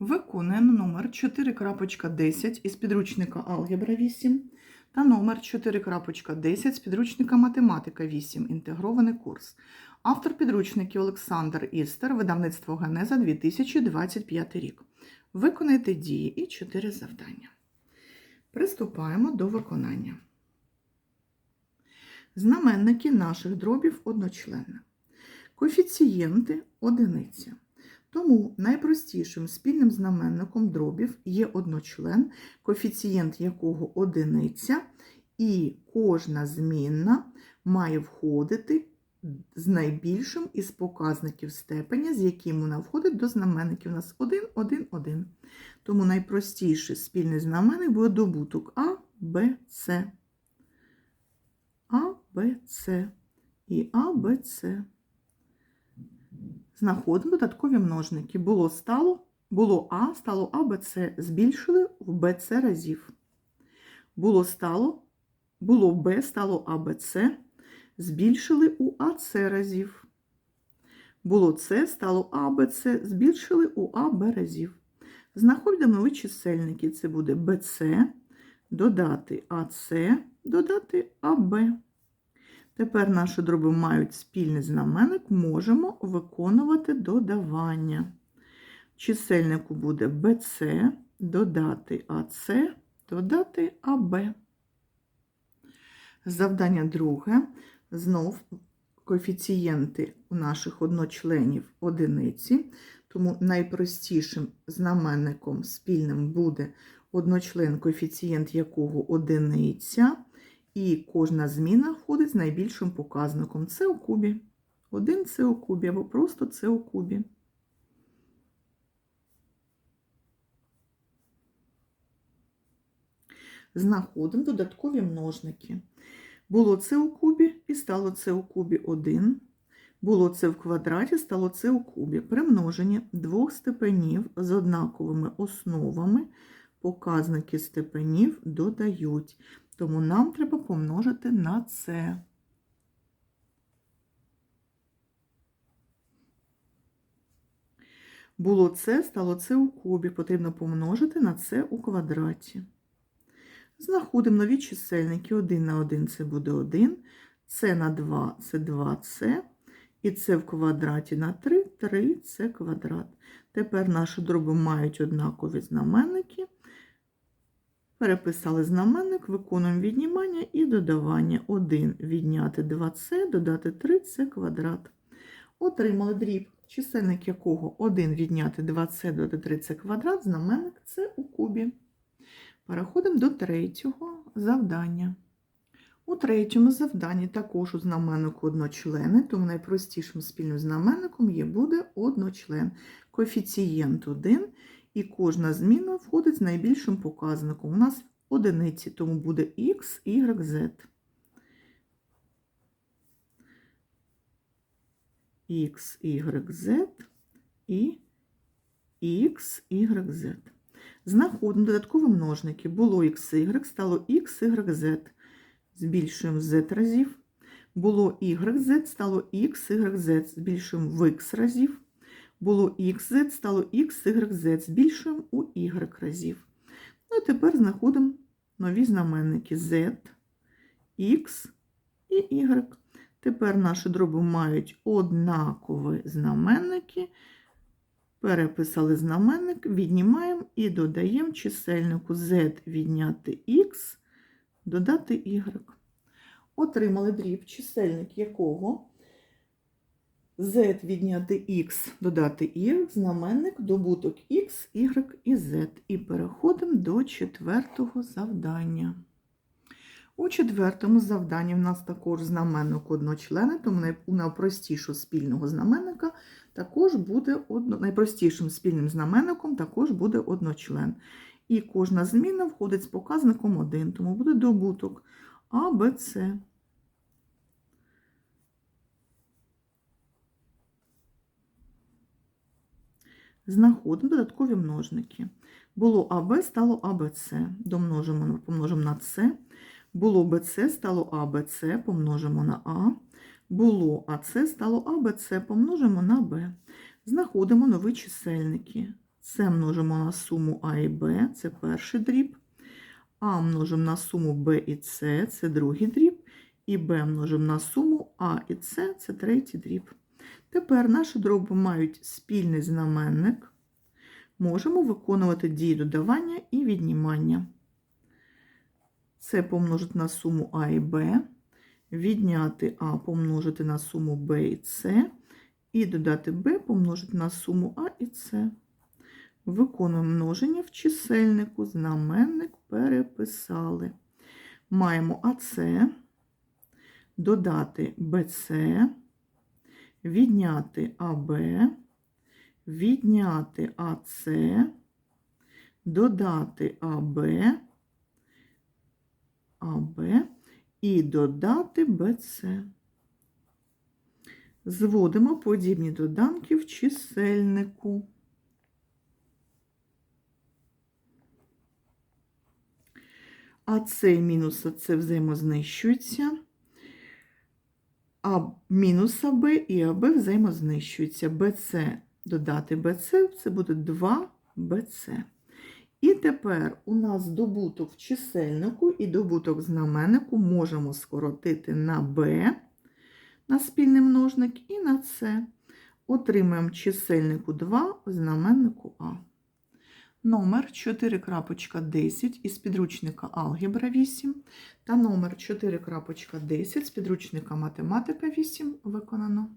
Виконуємо номер 4.10 із підручника Алгебра 8 та номер 4.10 з підручника Математика 8. Інтегрований курс. Автор підручників Олександр Істер, видавництво Генеза 2025 рік. Виконайте дії і 4 завдання. Приступаємо до виконання. Знаменники наших дробів одночленна. Коефіцієнти одиниця. Тому найпростішим спільним знаменником дробів є одночлен, коефіцієнт якого одиниця, і кожна змінна має входити з найбільшим із показників степеня, з яким вона входить до знаменників. У нас 1, 1, 1. Тому найпростіший спільний знаменник буде добуток А, Б, С. А, Б, С. І А, Б, С. Знаходимо додаткові множники. Було стало, було А, стало А, Б, С. Збільшили в Б, С разів. Було стало, було Б, стало А, Б, С. Збільшили у А, С разів. Було С, стало А, Б, С. Збільшили у А, Б разів. Знаходимо нові чисельники. Це буде БЦ, додати АС, додати АБ. Тепер наші дроби мають спільний знаменник, можемо виконувати додавання. Чисельнику буде BC, додати АС, додати АБ. Завдання друге. Знов коефіцієнти у наших одночленів одиниці, тому найпростішим знаменником спільним буде одночлен, коефіцієнт якого одиниця. І кожна зміна входить з найбільшим показником. Це у кубі. Один це у кубі, або просто це у кубі. Знаходимо додаткові множники. Було це у кубі і стало це у кубі 1. Було це в квадраті, стало це у кубі. При множенні двох степенів з однаковими основами показники степенів додають. Тому нам треба помножити на це. Було це, стало це у кубі. Потрібно помножити на це у квадраті. Знаходимо нові чисельники. 1 на 1 це буде 1, це на 2 це 2це. І це в квадраті на 3, 3 це квадрат. Тепер наші дроби мають однакові знаменники. Переписали знаменник, виконуємо віднімання і додавання. 1 відняти 2c, додати 3 це квадрат. Отримали дріб, чисельник якого 1 відняти 2c, додати 3 це квадрат, знаменник це у кубі. Переходимо до третього завдання. У третьому завданні також у знаменнику одночлени, тому найпростішим спільним знаменником є буде одночлен. Коефіцієнт 1, і кожна зміна входить з найбільшим показником. У нас одиниці, тому буде x, y, z. x, y, z і x, y, z. Знаходимо додаткові множники. Було xy, стало x, y, z. Збільшуємо z разів. Було YZ, стало X, YZ, збільшуємо в X разів. Було XZ, стало X, YZ, збільшуємо у Y разів. Ну і тепер знаходимо нові знаменники Z, X і Y. Тепер наші дроби мають однакові знаменники. Переписали знаменник, віднімаємо і додаємо чисельнику Z відняти X, додати Y. Отримали дріб, чисельник якого z відняти x, додати y, знаменник добуток x, y і z. І переходимо до четвертого завдання. У четвертому завданні в нас також знаменник одночлени, тому у найпростішого спільного знаменника також буде одно, найпростішим спільним знаменником також буде одночлен. І кожна зміна входить з показником 1, тому буде добуток А, С. Знаходимо додаткові множники. Було АБ, стало АБЦ. Домножимо, помножимо на С. Було БЦ, стало АБЦ, помножимо на А. Було АЦ, стало АБЦ, помножимо на Б. Знаходимо нові чисельники. С множимо на суму А і Б, це перший дріб. А множимо на суму Б і С, це другий дріб. І Б множимо на суму А і С, це третій дріб. Тепер наші дроби мають спільний знаменник. Можемо виконувати дії додавання і віднімання. Це помножити на суму А і Б, відняти А помножити на суму Б і С, і додати Б помножити на суму А і С. Виконуємо множення в чисельнику, знаменник переписали. Маємо АС, додати БЦ, відняти АБ, відняти АС, додати АБ, АБ і додати БЦ. Зводимо подібні доданки в чисельнику. А це мінус АЦ взаємознищуються. А мінус АБ і АБ взаємознищуються. БЦ додати БЦ, це буде 2 БЦ. І тепер у нас добуток в чисельнику і добуток знаменнику можемо скоротити на Б, на спільний множник, і на С. Отримаємо чисельнику 2 в знаменнику А. Номер 4.10 із підручника Алгебра 8 та номер 4.10 з підручника Математика 8 виконано.